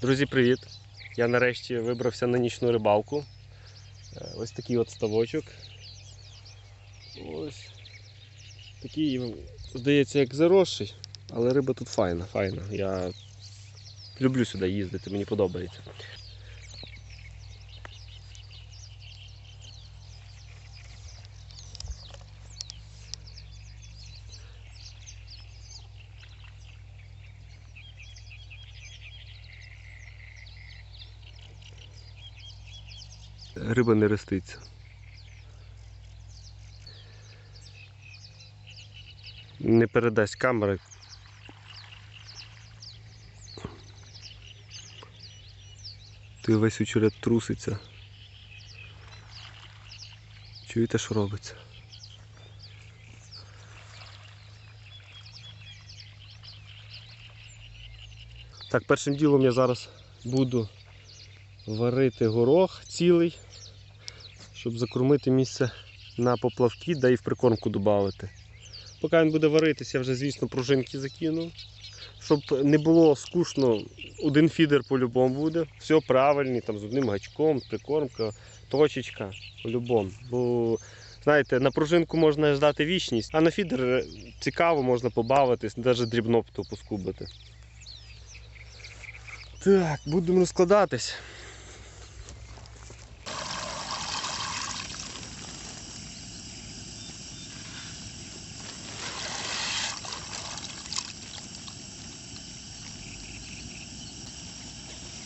Друзі, привіт! Я нарешті вибрався на нічну рибалку. Е, Ось такий от ставочок. Ось. Такий, здається, як заросший, але риба тут файна, файна. Я люблю сюди їздити, мені подобається. Риба не роститься. Не передасть камера. Ти весь очеред труситься. Чуєте, що робиться? Так, першим ділом я зараз буду варити горох цілий, щоб закормити місце на поплавки, да і в прикормку додати. Поки він буде варитися, я вже, звісно, пружинки закину. Щоб не було скучно, один фідер по-любому буде. Все правильний, там з одним гачком, прикормка, точечка по-любому. Бо, знаєте, на пружинку можна ждати вічність, а на фідер цікаво, можна побавитись, навіть дрібнопту поскубити. Так, будемо розкладатись.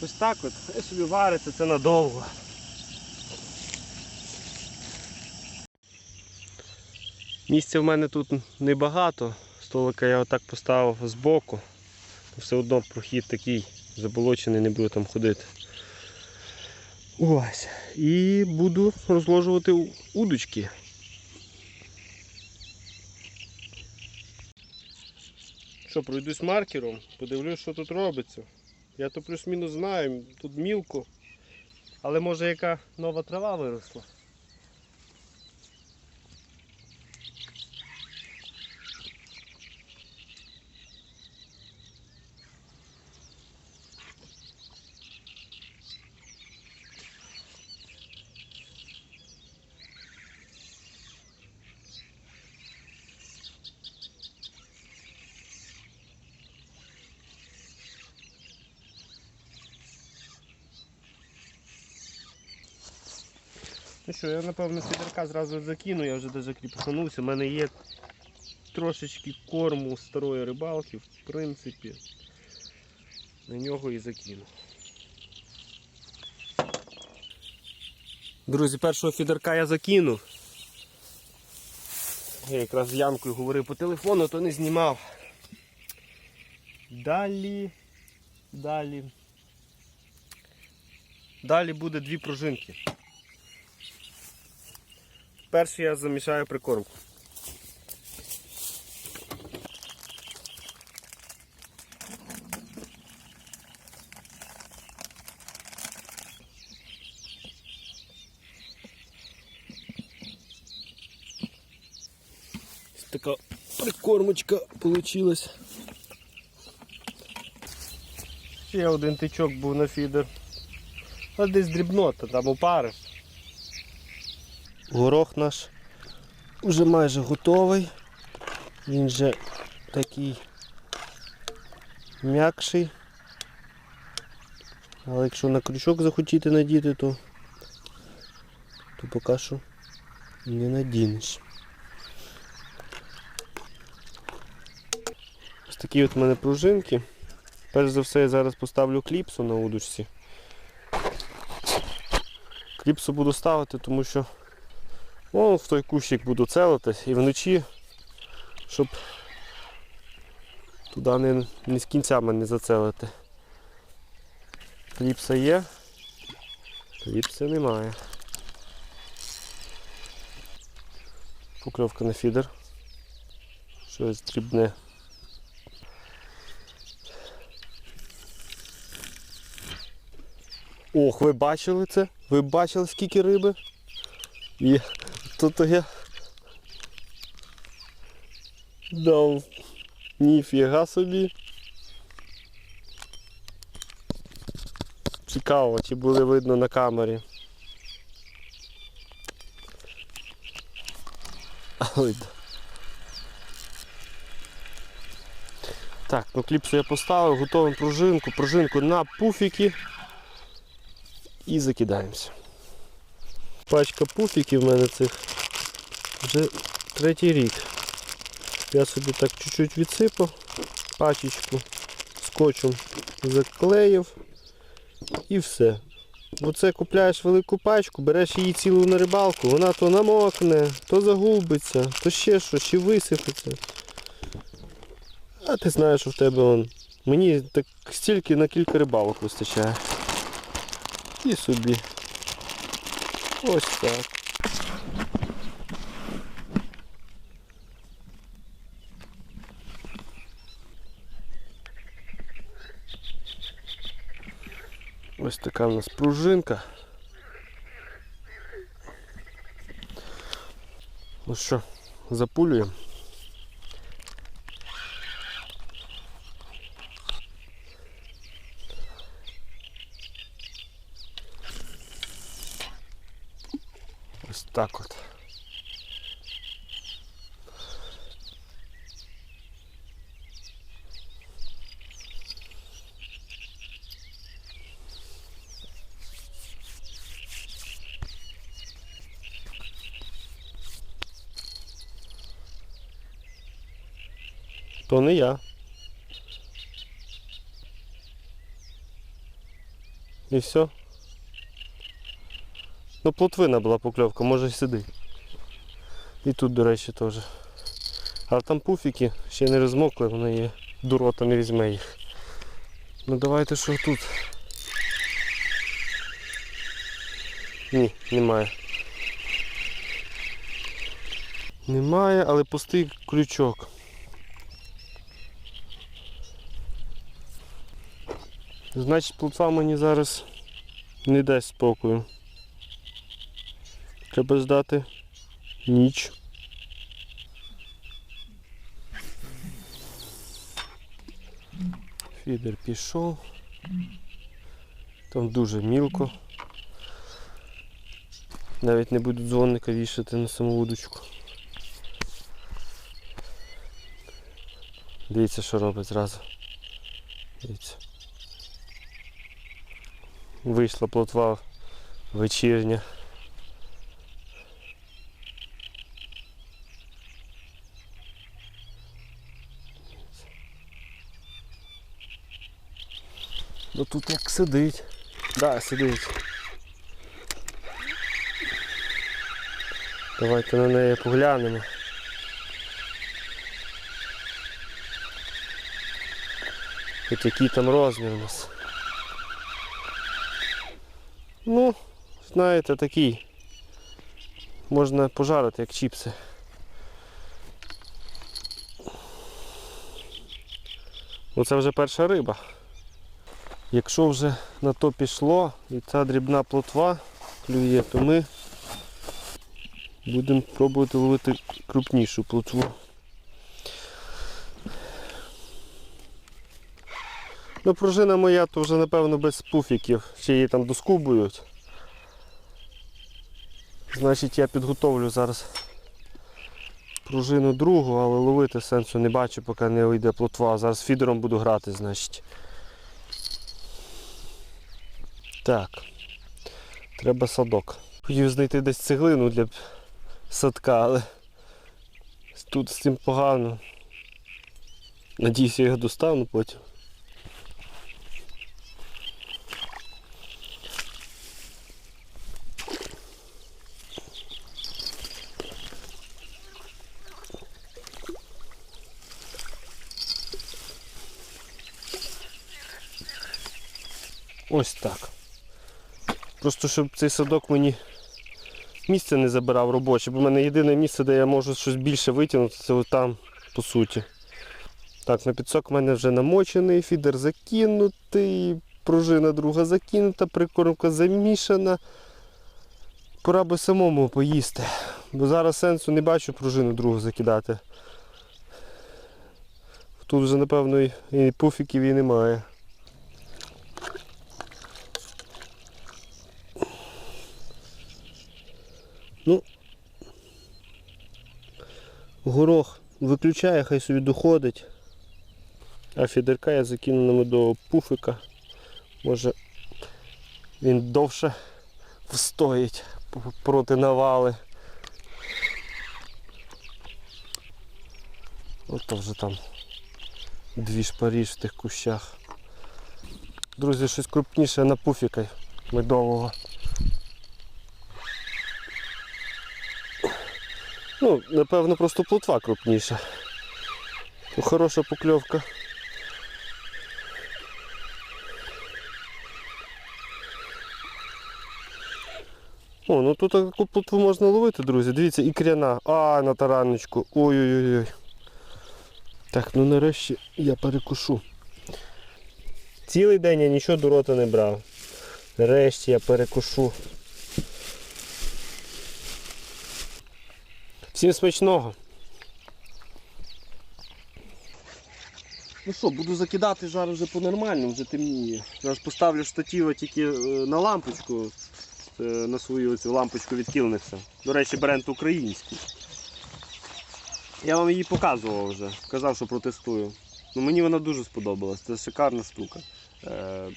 Ось так от, хай собі вариться, це надовго. Місця в мене тут небагато. Столика я отак поставив збоку. Все одно прохід такий заболочений, не буду там ходити. Ось. І буду розложувати удочки. Що, пройдусь маркером, подивлюсь, що тут робиться. Я то плюс-мінус знаю, тут мілко. Але може яка нова трава виросла. Ну що, я напевно фідерка зразу закину, я вже даже кріпахнувся. У мене є трошечки корму старої рибалки, в принципі. На нього і закину. Друзі, першого фідерка я закинув. Я якраз з Янкою говорив по телефону, то не знімав. Далі. Далі. Далі буде дві пружинки. Перший я замішаю прикормку. Ось така прикормочка получилась. Ще один тичок був на фідер. А десь дрібнота, там опари. Горох наш вже майже готовий. Він вже такий м'якший. Але якщо на крючок захотіти надіти, то, то поки що не надінеш. Ось такі от в мене пружинки. Перш за все я зараз поставлю кліпсу на удочці. Кліпсу буду ставити, тому що Вон в той кущик буду целитись і вночі, щоб туди не, не з кінцями не зацелити. Кліпса є, кліпси немає. Покльовка на фідер. Щось дрібне. Ох, ви бачили це? Ви бачили скільки риби? І тут я дав ніфіга собі. Цікаво, чи буде видно на камері. Видно. Так, ну кліпсу я поставив, готовим пружинку, пружинку на пуфіки і закидаємося. Пачка пуфіків в мене цих вже третій рік. Я собі так чуть-чуть відсипав пачечку, скотчем заклеїв і все. Оце купляєш велику пачку, береш її цілу на рибалку, вона то намокне, то загубиться, то ще щось, чи висипеться. А ти знаєш, що в тебе он. Мені так стільки на кілька рибалок вистачає. І собі. Ось так. Ось така в нас пружинка. Ну що, запулюємо. Ось так от. То не я. І все. Ну, плотвина була покльовка, може й сиди. І тут, до речі, теж. А там пуфіки ще не розмокли, воно є. Дурота не візьме їх. Ну давайте що тут. Ні, немає. Немає, але пустий крючок. Значить, плотва мені зараз не дасть спокою. Треба ждати ніч. Фідер пішов. Там дуже мілко. Навіть не буду дзвонника вішати на саму вудочку. Дивіться, що робить зразу. Дивіться. Вийшла плотва вечірня. Ну тут як сидить. Да, сидить. Давайте на неї поглянемо. Хоч який там розмір у нас. Ну, знаєте, такий. Можна пожарити, як чіпси. Оце вже перша риба. Якщо вже на то пішло і ця дрібна плотва клює, то ми будемо пробувати ловити крупнішу плотву. Ну, пружина моя то вже напевно без пуфіків, ще її там доскубують. Значить я підготовлю зараз пружину другу, але ловити сенсу не бачу, поки не вийде плотва. Зараз фідером буду грати, значить. Так. Треба садок. Хотів знайти десь цеглину для садка, але тут з цим погано. Надіюсь, я його достану потім. Ось так. Просто щоб цей садок мені місце не забирав робоче, бо в мене єдине місце, де я можу щось більше витягнути, це там, по суті. Так, на підсок в мене вже намочений, фідер закинутий, пружина друга закинута, прикормка замішана. Пора би самому поїсти. Бо зараз сенсу не бачу пружину другу закидати. Тут вже, напевно, і пуфіків і немає. Ну, Горох виключає, хай собі доходить. А фідерка я закину на медового пуфика. Може він довше встоїть проти навали. От вже там дві шпаріж в тих кущах. Друзі, щось крупніше на пуфіка медового. Ну, напевно, просто плотва крупніша. Хороша покльовка. О, ну тут таку плотву можна ловити, друзі. Дивіться, і кряна. А, на тараночку. Ой-ой-ой. Так, ну нарешті я перекушу. Цілий день я нічого до рота не брав. Нарешті я перекушу. Всім смачного. Ну що, буду закидати зараз вже по-нормальному, вже темніє. Зараз поставлю штатива тільки е, на лампочку, е, на свою цю лампочку від Кілнекса. До речі, бренд український. Я вам її показував вже, казав, що протестую. Ну, мені вона дуже сподобалась, це шикарна штука. Е,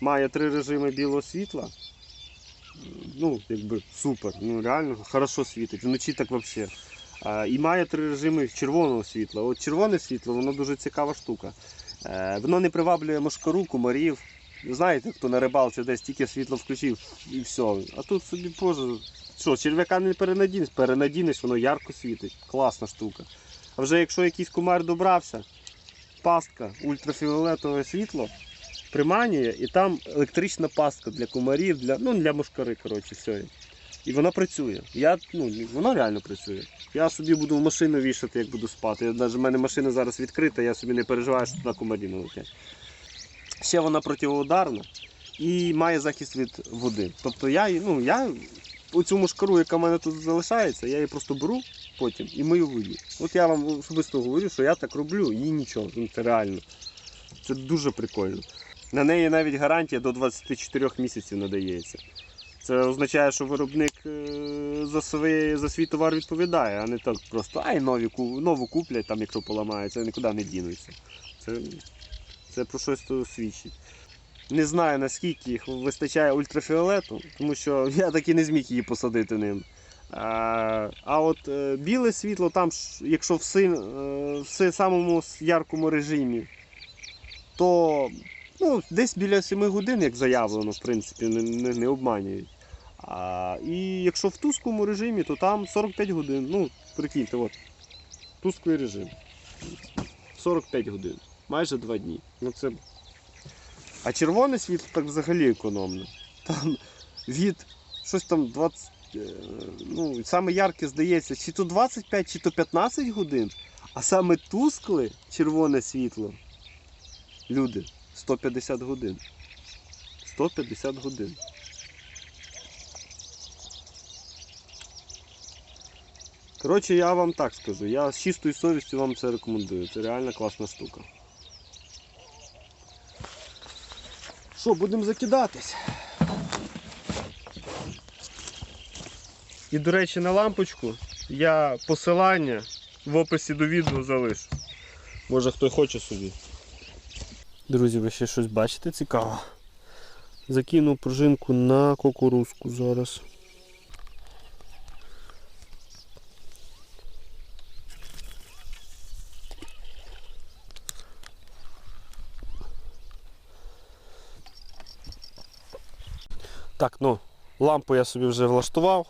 має три режими білого світла. Ну, якби супер, ну реально хорошо світить. Вночі так взагалі. І має три режими червоного світла. От червоне світло, воно дуже цікава штука. Е, воно не приваблює мошкару, комарів. Знаєте, хто на рибалці десь тільки світло включив і все. А тут собі боже, що, черв'яка не перенадінеш, перенадінеш, воно ярко світить. Класна штука. А вже якщо якийсь комар добрався, пастка, ультрафіолетове світло приманює, і там електрична пастка для комарів, для, ну, для мошкари, коротше, все. І вона працює. Я, ну, вона реально працює. Я собі буду в машину вішати, як буду спати. Навіть в мене машина зараз відкрита, я собі не переживаю, що туди комарі не летять. Ще вона протиударна і має захист від води. Тобто я, ну, я оцю мушкару, яка в мене тут залишається, я її просто беру потім і мию воді. От я вам особисто говорю, що я так роблю, і нічого. Ну, це реально. Це дуже прикольно. На неї навіть гарантія до 24 місяців надається. Це означає, що виробник е, за свій, за свій товар відповідає, а не так просто ай нові, нову куплять, там, якщо поламається, нікуди не дінуться. Це, це про щось то свідчить. Не знаю наскільки їх вистачає ультрафіолету, тому що я так і не зміг її посадити ним. А, а от е, біле світло, там, якщо в, син, е, в самому яркому режимі, то ну, десь біля 7 годин, як заявлено, в принципі, не, не, не обманюють. А, і якщо в тусклому режимі, то там 45 годин. Ну, прикиньте, от, тусклий режим. 45 годин. Майже 2 дні. Ну, це... А червоне світло так взагалі економне. Там від щось там 20. е, Ну, саме ярке здається, чи то 25, чи то 15 годин, а саме тускле червоне світло. Люди, 150 годин. 150 годин. Коротше, я вам так скажу, я з чистою совістю вам це рекомендую. Це реально класна штука. Що, будемо закидатись? І, до речі, на лампочку я посилання в описі до відео залишу. Може хто хоче собі. Друзі, ви ще щось бачите цікаве? Закину пружинку на кукурузку зараз. Так, ну, лампу я собі вже влаштував.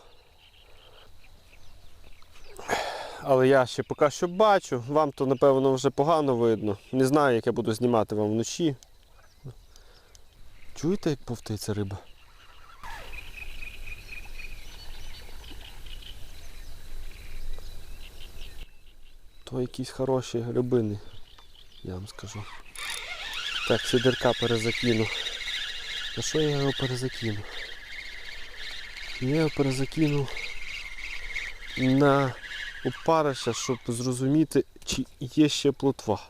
Але я ще поки що бачу, вам то напевно вже погано видно. Не знаю, як я буду знімати вам вночі. Чуєте, як повтається риба? То якісь хороші рибини, я вам скажу. Так, сидерка перезакину. На що я його перезакину? Я його перезакину на опариша, щоб зрозуміти, чи є ще плотва.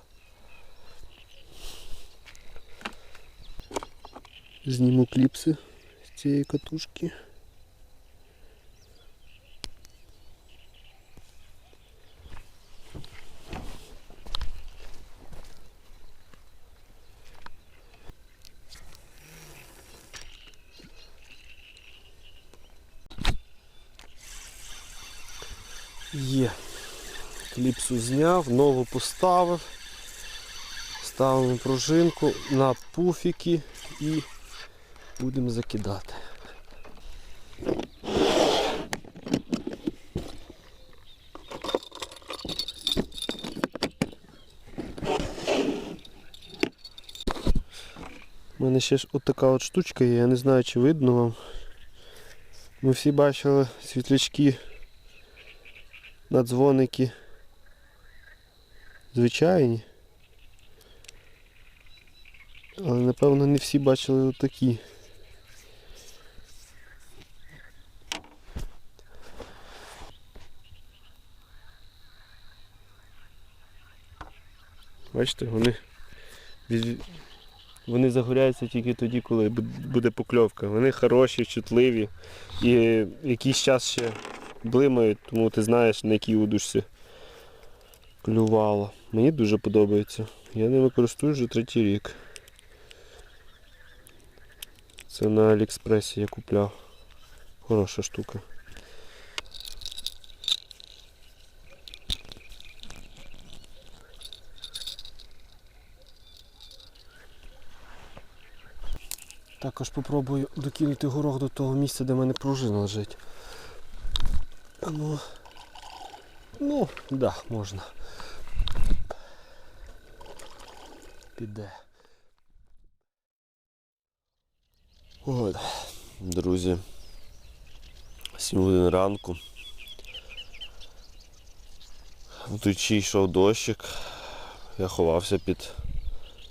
Зніму кліпси з цієї катушки. Є. Кліпсу зняв, нову поставив. Ставимо пружинку на пуфіки і будемо закидати. У мене ще ж от от штучка є, я не знаю чи видно вам. Ми всі бачили світлячки на дзвоники звичайні. Але напевно не всі бачили отакі. Бачите, вони вони загоряються тільки тоді, коли буде покльовка. Вони хороші, чутливі і якийсь час ще блимають, тому ти знаєш, на якій удушці клювало. Мені дуже подобається. Я ними користуюсь вже третій рік. Це на Аліекспресі я купляв. Хороша штука. Також попробую докинути горох до того місця, де в мене пружина лежить. Ну, ну, да, можна. Піде. От, друзі. 7 годин ранку. Вночі йшов дощик. Я ховався під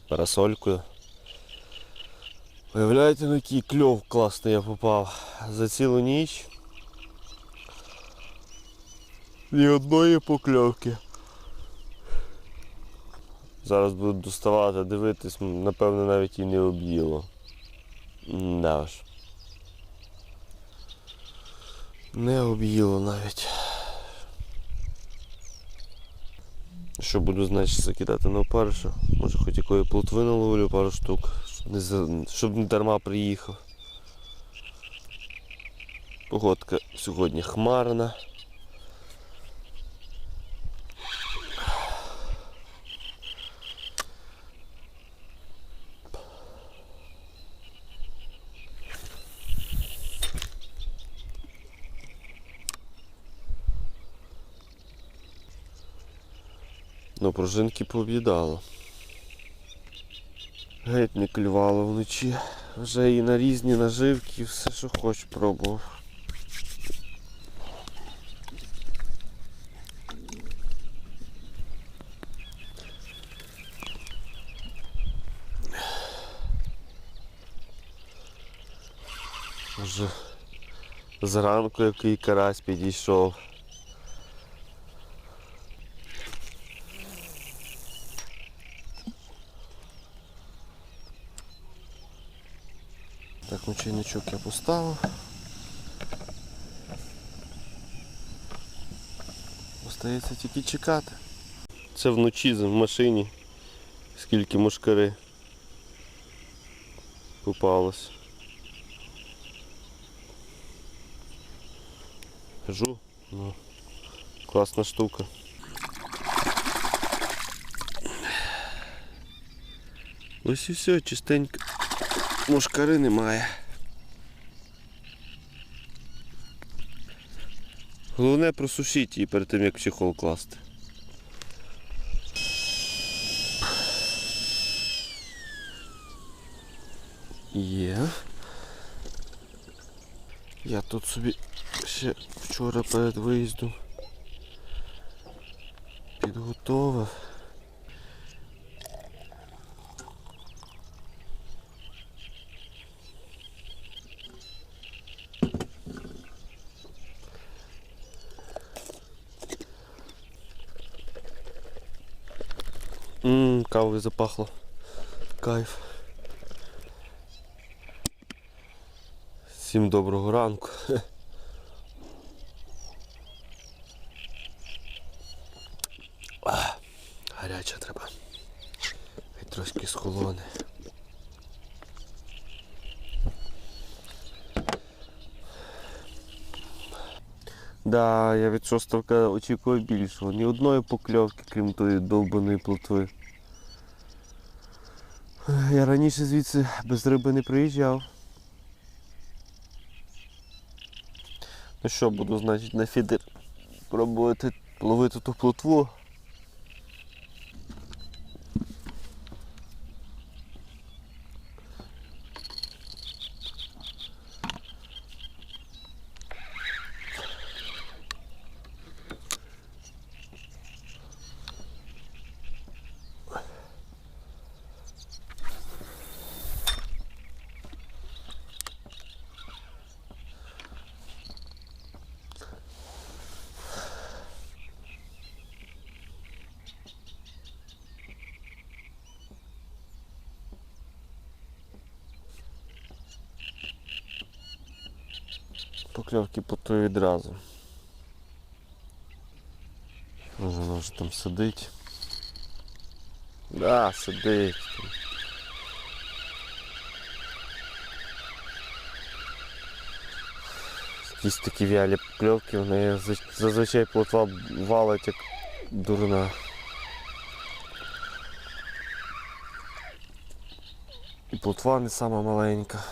парасолькою. Уявляєте, на який кльов класний я попав. За цілу ніч. Ні одної покльовки. Зараз буду доставати, дивитись, напевно навіть і не об'їло. Да ж. Не об'їло навіть. Що буду, значить, закидати на опариша. Може хоч якої плотвини ловлю пару штук, щоб не, за- щоб не дарма приїхав. Погодка сьогодні хмарна. Пружинки пооб'їдало. Геть не клювало вночі. Вже і на різні наживки, і все, що хоч пробував. Вже зранку який карась підійшов. Так, я поставив. Остається тільки чекати. Це вночі в машині. Скільки мушкари попалось. Кажу, ну, класна штука. Ось і все, чистенько. Мушкари немає. Головне просушіть її перед тим, як в чехол класти. Є. Я тут собі ще вчора перед виїздом підготовив. Запахло. Кайф. Всім доброго ранку. Гаряча треба. Хай трошки схолоне. Да, я від шостовка очікував більшого. Ні одної покльовки, крім тої довбаної плотви. Я раніше звідси без риби не приїжджав. Ну що, буду, значить, на фідер пробувати ловити ту плотву. Покльовки по відразу. Може воно вже там сидить. Да, сидить. Якісь такі вялі покльовки, в неї зазвичай плотва валить як дурна. І плотва не сама маленька.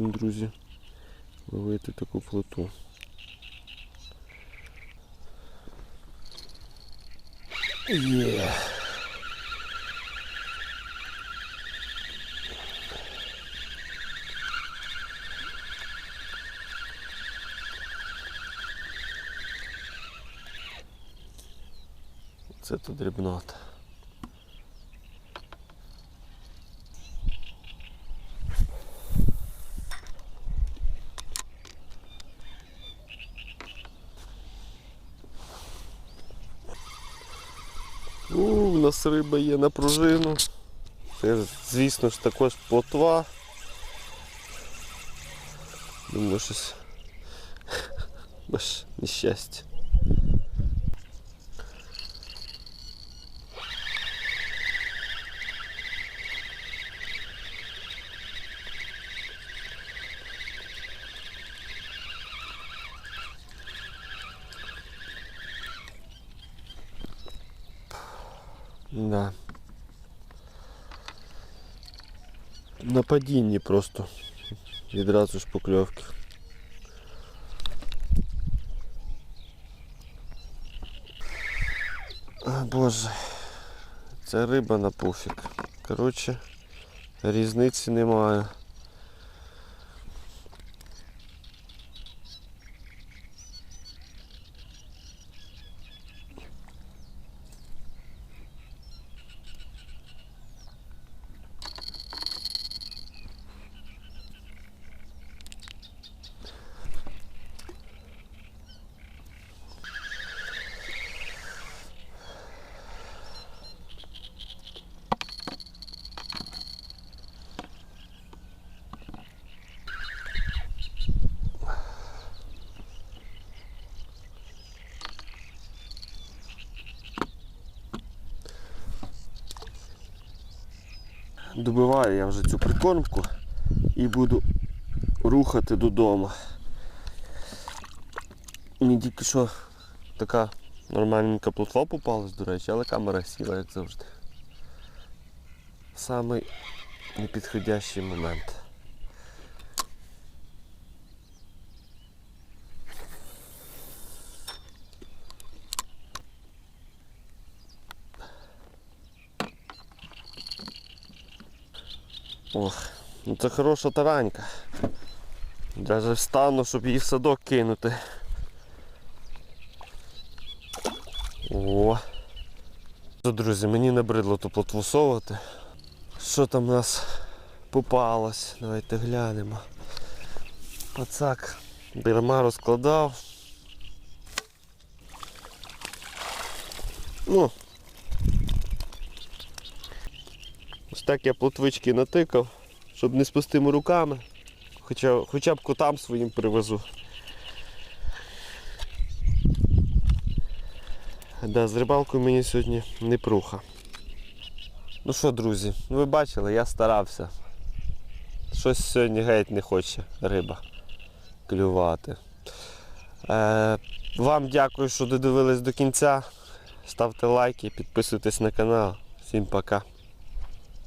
Ось друзі, ловити таку плоту. Є. Це то дрібнота. У, у нас риба є на пружину. Це, звісно ж, також плотва. Думаю, щось нещастя. Да. На падінні просто. Відразу ж покльовки. Боже, це риба на пуфік. Коротше, різниці немає. Добиваю я вже цю прикормку і буду рухати додому. Мені тільки що така нормальненька плотва попалась, до речі, але камера сіла, як завжди. Самий непідходящий момент. Ох, ну це хороша таранька. Даже встану, щоб її в садок кинути. О. Що, друзі, мені набридло ту плотву совати. Що там у нас попалось? Давайте глянемо. Пацак дарма розкладав. Ну. Ось так я плотвички натикав, щоб не з пустими руками. Хоча, хоча б котам своїм привезу. Да, з рибалкою мені сьогодні не пруха. Ну що, друзі, ну ви бачили, я старався. щось сьогодні геть не хоче риба клювати. Е, вам дякую, що додивились до кінця. Ставте лайки, підписуйтесь на канал. Всім пока.